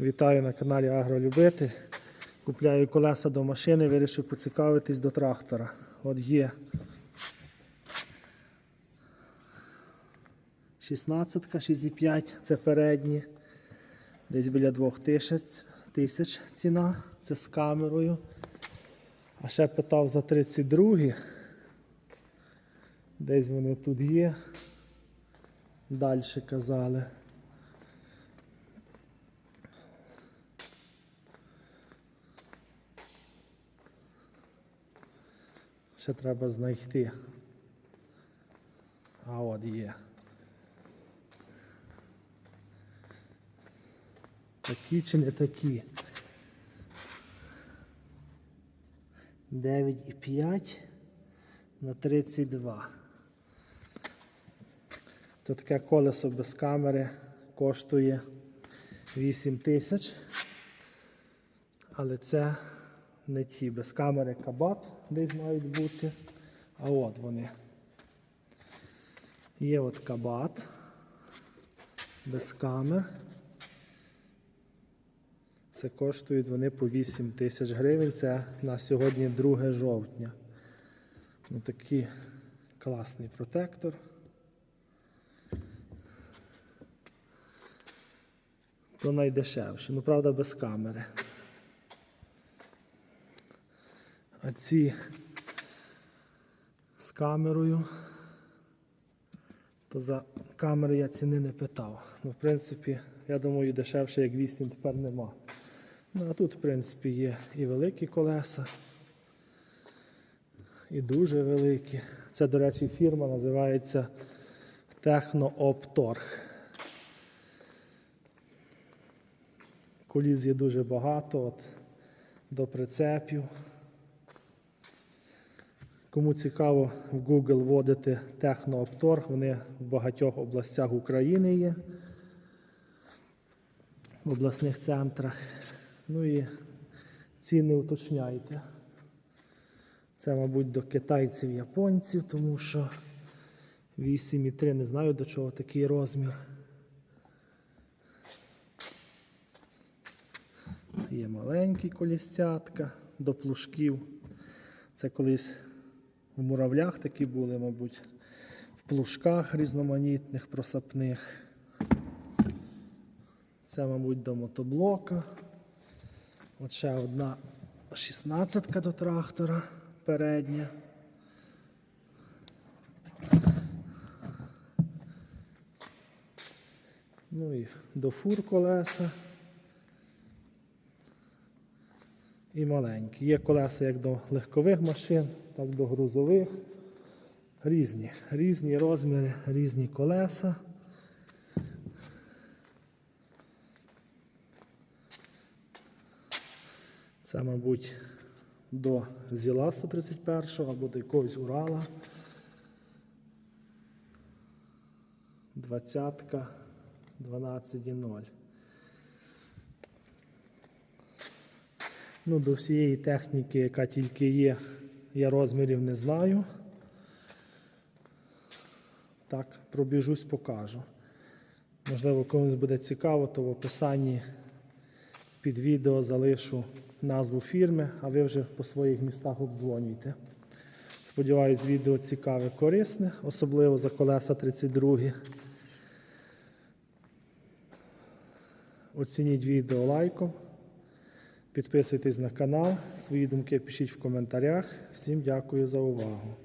Вітаю на каналі Агролюбити. Купляю колеса до машини, вирішив поцікавитись до трактора. От є 16, 6,5, це передні. Десь біля 2000 тисяч ціна, це з камерою. А ще питав за 32. Десь вони тут є. Далі казали. Ще треба знайти. А от є. Такі чи не такі? 9,5 на 32. То таке колесо без камери коштує 8 тисяч. Але це не ті. Без камери кабат десь мають бути. А от вони. Є от кабат без камер. Це коштують вони по 8 тисяч гривень. Це на сьогодні 2 жовтня. Ну, такий класний протектор. То найдешевше. Ну, правда, без камери. А ці з камерою, то за камери я ціни не питав. Ну, в принципі, я думаю, дешевше, як 8 тепер нема. Ну, а тут, в принципі, є і великі колеса, і дуже великі. Це, до речі, фірма називається Техноопторг. Коліз є дуже багато от, до прицепів. Кому цікаво в Google вводити Техноопторг, вони в багатьох областях України є, в обласних центрах. Ну і ціни уточняйте. Це, мабуть, до китайців, японців, тому що 8,3 не знаю до чого такий розмір. Є маленькі колісцятка до плужків. Це колись в муравлях такі були, мабуть, в плужках різноманітних, просапних. Це, мабуть, до мотоблока. От ще одна 16 до трактора передня. Ну і до фур колеса. І маленькі. Є колеса як до легкових машин, так до грузових. Різні, різні розміри, різні колеса. Це, мабуть, до Зіла 131 або до якогось Урала. Двадцятка 12,0. Ну, до всієї техніки, яка тільки є, я розмірів не знаю. Так, пробіжусь, покажу. Можливо, комусь буде цікаво, то в описанні під відео залишу назву фірми, а ви вже по своїх містах обдзвонюйте. Сподіваюсь, відео цікаве, корисне, особливо за колеса 32. Оцініть відео лайком. Підписуйтесь на канал, свої думки пишіть в коментарях. Всім дякую за увагу.